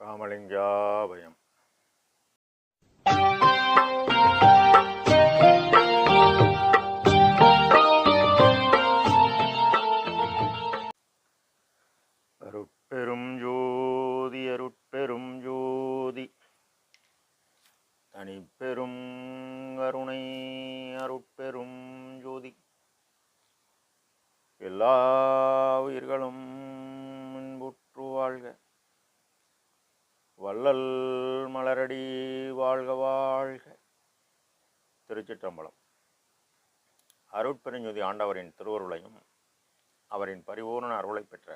ராமலிங்காபயம் அருட்பெரும் ஜோதி அருட்பெரும் ஜோதி தனிப்பெரும் அருணை அருட்பெரும் ஜோதி எல்லா உயிர்களும் முன்புற்று வாழ்க வள்ளல் மலரடி வாழ்க வாழ்க திருச்சிற்றம்பலம். அருட்பெருஞ்சுதி ஆண்டவரின் திருவருளையும் அவரின் பரிபூர்ண அருளை பெற்ற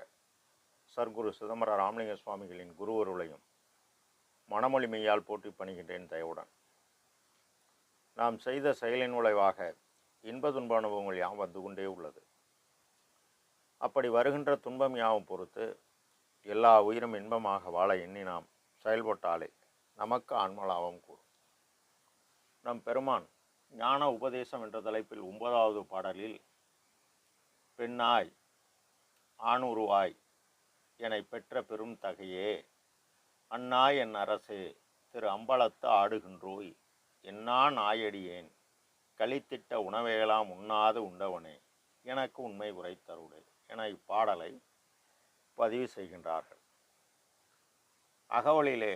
சர்க்குரு சிதம்பர ராமலிங்க சுவாமிகளின் குருவருளையும் மனமொழி மெய்யால் போற்றி பணிகின்றேன் தயவுடன். நாம் செய்த செயலின் விளைவாக இன்ப துன்ப அனுபவங்கள் யாவும் வந்து கொண்டே உள்ளது. அப்படி வருகின்ற துன்பம் யாவும் பொறுத்து எல்லா உயிரும் இன்பமாக வாழ எண்ணி நாம் செயல்பட்டாலே நமக்கு ஆன்மலாபம் கூடும். நம் பெருமான் ஞான உபதேசம் என்ற தலைப்பில் ஒன்பதாவது பாடலில் பெண்ணாய் ஆணுருவாய் என்னை பெற்ற பெரும் தகையே அண்ணா என் அரசே திரு அம்பலத்து ஆடுகின்றோய் என்னா நாயடியேன் கழித்திட்ட உணவையெல்லாம் உண்ணாது உண்டவனே எனக்கு உண்மை உரைத்தருளே என இப்பாடலை பதிவு செய்கின்றார்கள். அகவலிலே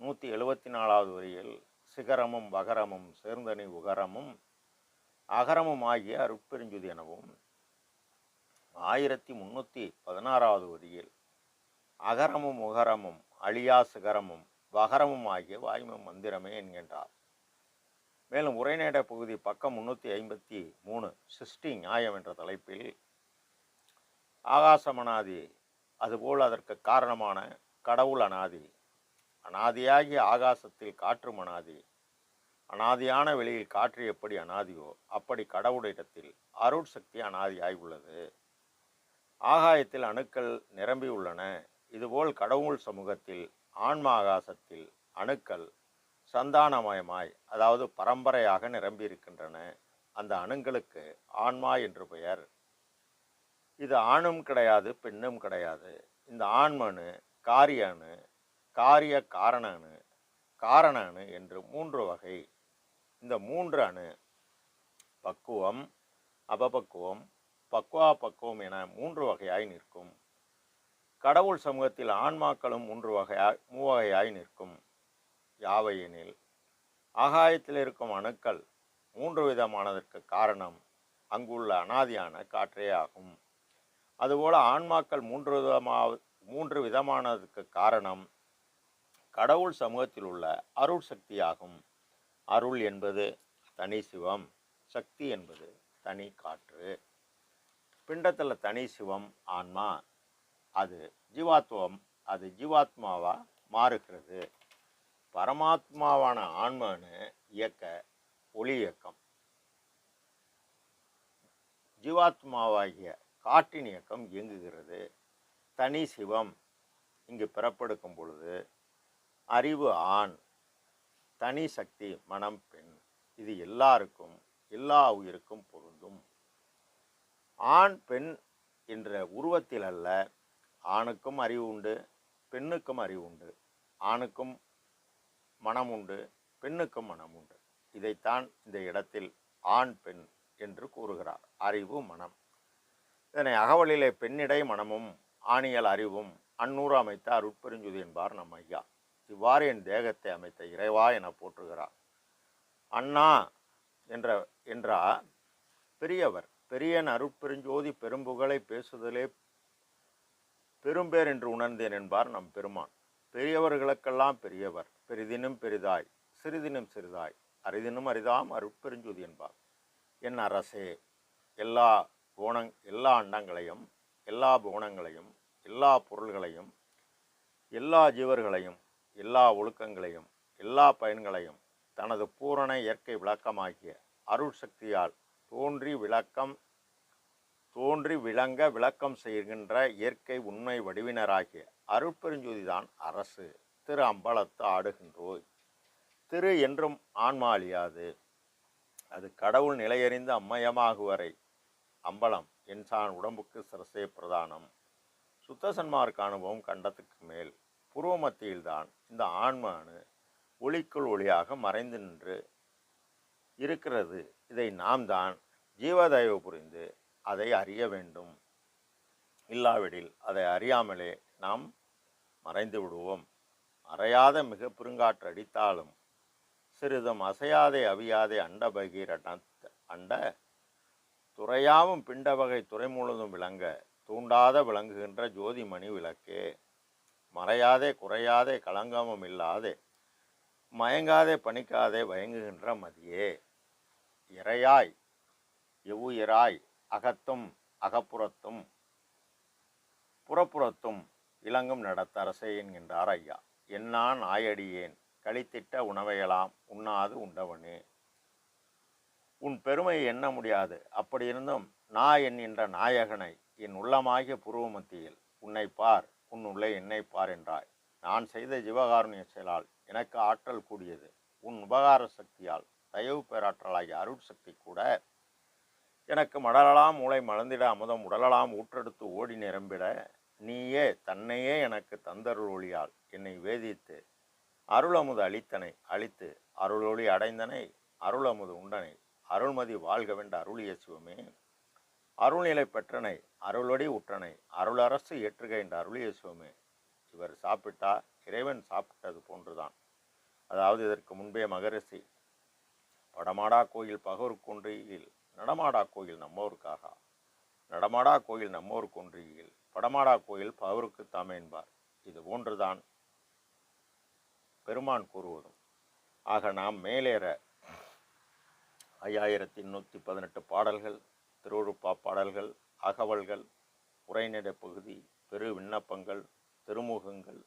நூற்றி எழுபத்தி நாலாவது வரியில் சிகரமும் வகரமும் சேர்ந்தனி உகரமும் அகரமும் ஆகிய அருட்பெருஞ்சுதி எனவும் ஆயிரத்தி முன்னூற்றி பதினாறாவது வரியில் அகரமும் உகரமும் அழியா சிகரமும் வகரமும் ஆகிய வாய்மை மந்திரமே என்கின்றார். மேலும் உரைநேட பகுதி பக்கம் முன்னூற்றி ஐம்பத்தி மூணு சிஸ்டி நியாயம் என்ற தலைப்பில் ஆகாசமனாதி அதுபோல் அதற்கு காரணமான கடவுள் அனாதி அனாதியாகி ஆகாசத்தில் காற்றும் அனாதி. அனாதியான வெளியில் காற்று எப்படி அனாதியோ அப்படி கடவுளிடத்தில் அருட் சக்தி அனாதியாய் உள்ளது. ஆகாயத்தில் அணுக்கள் நிரம்பி உள்ளன. இதுபோல் கடவுள் சமூகத்தில் ஆன்ம ஆகாசத்தில் அணுக்கள் சந்தானமயமாய் அதாவது பரம்பரையாக நிரம்பி இருக்கின்றன. அந்த அணுங்களுக்கு ஆன்மா என்று பெயர். இது ஆணும் கிடையாது பெண்ணும் கிடையாது. இந்த ஆண்மனு காரியணு காரிய காரண அணு காரண அணு என்று மூன்று வகை. இந்த மூன்று அணு பக்குவம் அபபக்குவம் பக்குவா பக்குவம் என மூன்று வகையாய் நிற்கும். கடவுள் சமூகத்தில் ஆன்மாக்களும் மூன்று வகையாய் மூவகையாய் நிற்கும். யாவையெனில் ஆகாயத்தில் இருக்கும் அணுக்கள் மூன்று விதமானதற்கு காரணம். அங்குள்ள அனாதியான காற்றே ஆகும். அதுபோல் ஆன்மாக்கள் மூன்று விதமா மூன்று விதமானதுக்கு காரணம். கடவுள் சமூகத்தில் உள்ள அருள் சக்தியாகும். அருள் என்பது தனி சிவம் சக்தி என்பது தனி காற்று. பிண்டத்தில் தனி சிவம் ஆன்மா. அது ஜீவாத்வம் அது ஜீவாத்மாவாக மாறுகிறது. பரமாத்மாவான ஆன்மானு இயக்க ஒளி இயக்கம். ஜீவாத்மாவாகிய காற்றின் இயக்கம் இயங்குகிறது. தனி சிவம் இங்கு பிறப்பெடுக்கும் பொழுது அறிவு ஆண் தனி சக்தி மனம் பெண். இது எல்லாருக்கும் எல்லா உயிருக்கும் பொருந்தும். ஆண் பெண் என்ற உருவத்தில் அல்ல ஆணுக்கும் அறிவு உண்டு பெண்ணுக்கும் அறிவு உண்டு. ஆணுக்கும் மனம் உண்டு பெண்ணுக்கும் மனம் உண்டு. இதைத்தான் இந்த இடத்தில் ஆண் பெண் என்று கூறுகிறார். அறிவு மனம். இதனை அகவலிலே பெண்ணிடை மனமும் ஆணியல் அறிவும் அன்னூறு அமைத்த அருட்பெருஞ்சுது என்பார் நம்ம ஐயா. இவ்வாறு என் தேகத்தை அமைத்த இறைவா என போற்றுகிறார். அண்ணா என்ற என்றா பெரியவர் பெரியன் அருட்பெருஞ்சோதி பெரும்புகழை பேசுதலே பெரும்பேர் என்று உணர்ந்தேன் என்பார் நம் பெருமான். பெரியவர்களுக்கெல்லாம் பெரியவர் பெரிதினும் பெரிதாய் சிறிதினும் சிறிதாய் அரிதினும் அரிதாம் அருட்பெருஞ்சோதி என்பார். என் அரசே எல்லா கோணங் எல்லா அண்டங்களையும் எல்லா புவனங்களையும் எல்லா பொருள்களையும் எல்லா ஜீவர்களையும் எல்லா ஒழுக்கங்களையும் எல்லா பயன்களையும் தனது பூரண இயற்கை விளக்கமாகிய அருள் சக்தியால் தோன்றி விளக்கம் தோன்றி விளங்க விளக்கம் செய்கின்ற இயற்கை உண்மை வடிவினராகிய அருட்பெருஞ்சோதிதான் அரசு. திரு அம்பலத்து ஆடுகின்றோய். திரு என்றும் ஆன்மா அழியாது அது கடவுள் நிலையறிந்து அம்மயமாகுவரை அம்பலம் என்சான் உடம்புக்கு சிரசே பிரதானம். சுத்த சன்மார்க்க அனுபவம் கண்டத்துக்கு மேல் புருவ மத்தியில்தான் இந்த ஆன்மானு ஒளிக்குள் ஒளியாக மறைந்து நின்று இருக்கிறது. இதை நாம் தான் ஜீவதயவு புரிந்து அதை அறிய வேண்டும். இல்லாவிடில் அதை அறியாமலே நாம் மறைந்து விடுவோம். மறையாத மிக பெருங்காற்று அடித்தாலும் சிறிதும் அசையாதே அவியாதே அண்ட பகீர அண்ட துறையாவும் பிண்ட வகை துறை முழுதும் விளங்க தூண்டாத விளங்குகின்ற ஜோதிமணி விளக்கே மறையாதே குறையாதே களங்கமும் இல்லாதே மயங்காதே பணிக்காதே வயங்குகின்ற மதியே. இறையாய் எவ்வுயிராய் அகத்தும் அகப்புறத்தும் புறப்புறத்தும் இளங்கும் நடத்தரசே என்கின்றார் ஐயா. என்னான் ஆயடியேன் கழித்திட்ட உணவையெல்லாம் உண்ணாது உண்டவனே. உன் பெருமையை எண்ண முடியாது. அப்படி இருந்தும் நான் என்கின்ற நாயகனை என் உள்ளமாகிய புருவ மத்தியில் உன்னை பார் உன் உள்ளே என்னை பார் என்றாய். நான் செய்த ஜீவகாருண்ய செயலால் எனக்கு ஆற்றல் கூடியது. உன் உபகார சக்தியால் தயவு பேராற்றலாகிய அருள் சக்தி கூட எனக்கு மடலலாம் மூளை மலர்ந்திட அமுதம் உடலலாம் ஊற்றெடுத்து ஓடி நிரம்பிட நீயே தன்னையே எனக்கு தந்தருள் ஒளியால் என்னை வேதித்து அருளமுது அளித்தனை அளித்து அருளொளி அடைந்தனை அருளமுது உண்டனை அருள்மதி வாழ்கவென்ற அருளிய சிவமே. அருள்நிலை பெற்றனை அருளொடி உற்றனை அருளரசு ஏற்றுக என்ற அருளிய சிவமே இவர் சாப்பிட்டா இறைவன் சாப்பிட்டது போன்றுதான். அதாவது இதற்கு முன்பே மகரிஷி படமாடா கோயில் பகவருக்கொன்றியில் நடமாடா கோயில் நம்மோருக்காக? நடமாடா கோயில் நம்மோர் குன்றியில் படமாடா கோயில் பவருக்கு தாமே என்பார். இது போன்றுதான் பெருமான் கூறுவதும். ஆக நாம் மேலேற ஐயாயிரத்தி நூற்றி பதினெட்டு பாடல்கள் திருவுருப்பா பாடல்கள் அகவல்கள் உரைநடை பகுதி பெரு விண்ணப்பங்கள் திருமுகங்கள்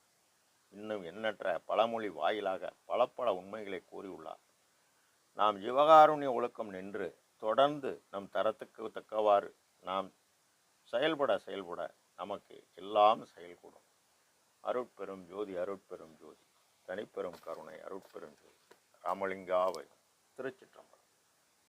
இன்னும் எண்ணற்ற பழமொழி வாயிலாக பல பல உண்மைகளை கூறியுள்ளார். நாம் ஜீவகாருண்ய ஒழுக்கம் நின்று தொடர்ந்து நம் தரத்துக்கு தக்கவாறு நாம் செயல்பட செயல்பட நமக்கு எல்லாம் செயல்கூடும். அருட்பெரும் ஜோதி அருட்பெரும் ஜோதி தனிப்பெரும் கருணை அருட்பெரும் ஜோதி. ராமலிங்காவை